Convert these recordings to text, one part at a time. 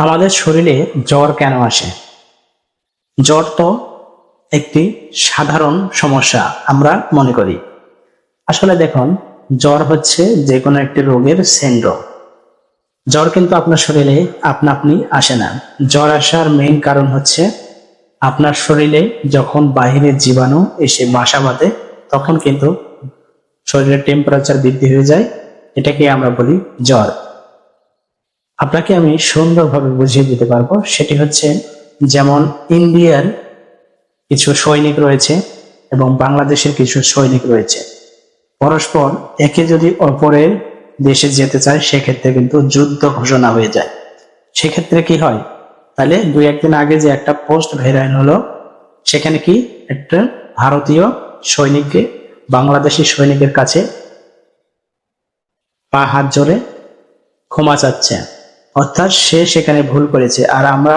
আমাদের শরীরে জ্বর কেন আসে? জ্বর তো একটি সাধারণ সমস্যা আমরা মনে করি। আসলে দেখুন, জ্বর হচ্ছে যে কোনো একটি রোগের সেন্ড্রোম। জ্বর কিন্তু আপনার শরীরে আপনা আপনি আসে না। জ্বর আসার মেইন কারণ হচ্ছে আপনার শরীরে যখন বাহিরের জীবাণু এসে বাসা বাঁধে, তখন কিন্তু শরীরের টেম্পারেচার বৃদ্ধি হয়ে যায়। এটাকে আমরা বলি জ্বর। আপনাকে আমি সুন্দরভাবে বুঝিয়ে দিতে পারব। সেটি হচ্ছে, যেমন ইন্ডিয়ার কিছু সৈনিক রয়েছে এবং বাংলাদেশের কিছু সৈনিক রয়েছে। পরস্পর একে যদি অপরের দেশে যেতে চায়, সেক্ষেত্রে কিন্তু যুদ্ধ ঘোষণা হয়ে যায়। সেক্ষেত্রে কি হয়? তাহলে দুই একদিন আগে যে একটা পোস্ট ভাইরাল হলো, সেখানে কি একটা ভারতীয় সৈনিককে, বাংলাদেশি সৈনিকের কাছে পা হাত জোরে ক্ষমা চাচ্ছে। অর্থাৎ সে সেখানে ভুল করেছে। আর আমরা,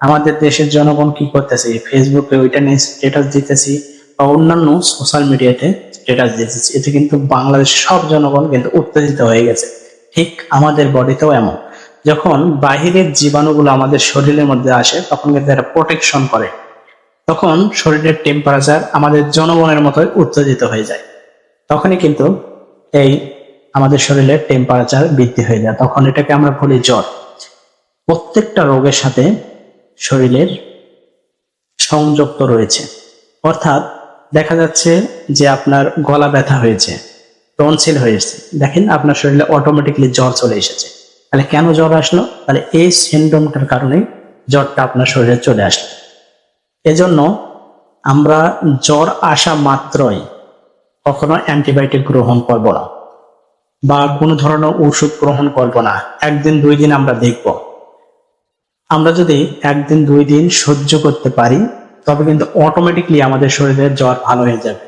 আমাদের দেশের জনগণ কি করতেছি? ফেসবুকে ওইটা নিয়ে স্ট্যাটাস দিতেছি বা অন্যান্য সোশ্যাল মিডিয়াতে স্ট্যাটাস দিতেছি। এতে কিন্তু বাংলাদেশ সব জনগণ কিন্তু উত্তেজিত হয়ে গেছে। ঠিক আমাদের বডিতেও এমন। যখন বাহিরের জীবাণুগুলো আমাদের শরীরের মধ্যে আসে, তখন কিন্তু এরা প্রোটেকশন করে। তখন শরীরের টেম্পারেচার আমাদের জনগণের মতোই উত্তেজিত হয়ে যায়। তখনই কিন্তু এই আমাদের শরীরের টেম্পারেচার বৃদ্ধি হয়ে যায়। তখন এটাকে আমরা বলি জ্বর। প্রত্যেকটা রোগের সাথে শরীরের সংযুক্ত রয়েছে। অর্থাৎ দেখা যাচ্ছে যে আপনার গলা ব্যথা হয়েছে, টনসিল হয়েছে দেখেন আপনার শরীরে অটোমেটিকলি জ্বর চলে এসেছে। তাহলে কেন জ্বর আসলো? তাহলে এই সিন্ড্রোমটার কারণে জ্বরটা আপনার শরীরে চলে আসলো। এজন্য আমরা জ্বর আসা মাত্রই কখনো অ্যান্টিবায়োটিক গ্রহণ করব না। বা কোনো ধরনের ওষুধ গ্রহণ করব না। একদিন, দুই দিন আমরা দেখব। আমরা যদি একদিন, দুই দিন সহ্য করতে পারি, তবে কিন্তু অটোমেটিকলি আমাদের শরীরের জ্বর ভালো হয়ে যাবে।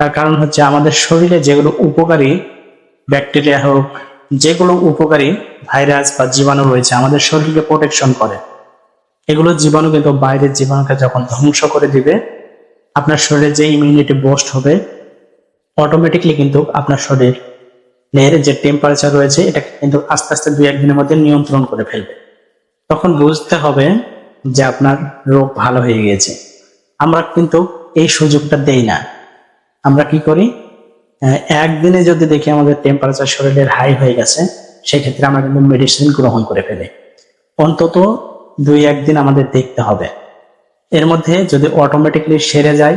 তার কারণ হচ্ছে আমাদের শরীরে যেগুলো উপকারী ব্যাকটেরিয়া হোক, যেগুলো উপকারী ভাইরাস বা জীবাণু রয়েছে, আমাদের শরীরকে প্রোটেকশন করে। এগুলো জীবাণু কিন্তু বাইরের জীবাণুকে যখন ধ্বংস করে দিবে, আপনার শরীরে যে ইমিউনিটি বোস্ট হবে অটোমেটিকলি কিন্তু আপনার শরীর এর যে টেম্পারেচার রয়েছে এটা কিন্তু আস্তে আস্তে দুই একদিনের মধ্যে নিয়ন্ত্রণ করে ফেলবে। তখন বুঝতে হবে যে আপনার রোগ ভালো হয়ে গিয়েছে। আমরা কিন্তু এই সুযোগটা দেই না। আমরা কি করি? একদিনে যদি দেখি আমাদের টেম্পারেচার শরীরের হাই হয়ে গেছে, সেক্ষেত্রে আমরা কিন্তু মেডিসিন গ্রহণ করে ফেলি। অন্তত দুই একদিন আমাদের দেখতে হবে। এর মধ্যে যদি অটোমেটিকলি সেরে যায়,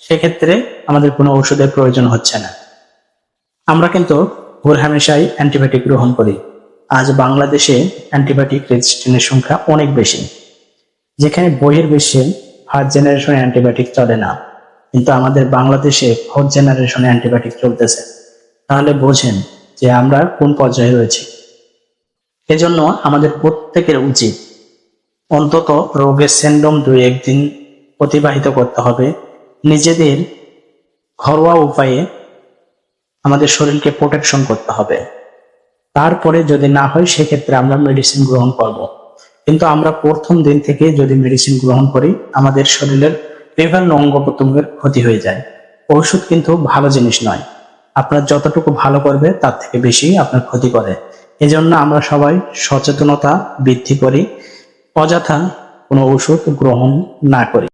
সেক্ষেত্রে আমাদের কোনো ওষুধের প্রয়োজন হচ্ছে না। আমরা কিন্তু ভোর হামেশাই অ্যান্টিবায়োটিক গ্রহণ করি। আজ বাংলাদেশে অ্যান্টিবায়োটিক রেজিস্ট্যান্টের সংখ্যা অনেক বেশি, যেখানে বইয়ের বেশি ফার্স্ট জেনারেশনে অ্যান্টিবায়োটিক চলে না। কিন্তু আমাদের বাংলাদেশে ফোর্থ জেনারেশনে অ্যান্টিবায়োটিক চলতেছে। তাহলে বোঝেন যে আমরা কোন পর্যায়ে রয়েছি। এজন্য আমাদের প্রত্যেকের উচিত অন্তত রোগের সিন্ড্রোম দুই একদিন অতিবাহিত করতে হবে। নিজেদের ঘরোয়া উপায়ে আমাদের শরীরকে প্রোটেকশন করতে হবে। তারপরে যদি না হয়, সেক্ষেত্রে আমরা মেডিসিন গ্রহণ করব। কিন্তু আমরা প্রথম দিন থেকে যদি মেডিসিন গ্রহণ করি, আমাদের শরীরের বিভিন্ন অঙ্গ প্রত্যঙ্গের ক্ষতি হয়ে যায়। ওষুধ কিন্তু ভালো জিনিস নয়। আপনার যতটুকু ভালো করবে, তার থেকে বেশি আপনার ক্ষতি করে। এজন্য আমরা সবাই সচেতনতা বৃদ্ধি করি, অযথা কোনো ওষুধ গ্রহণ না করি।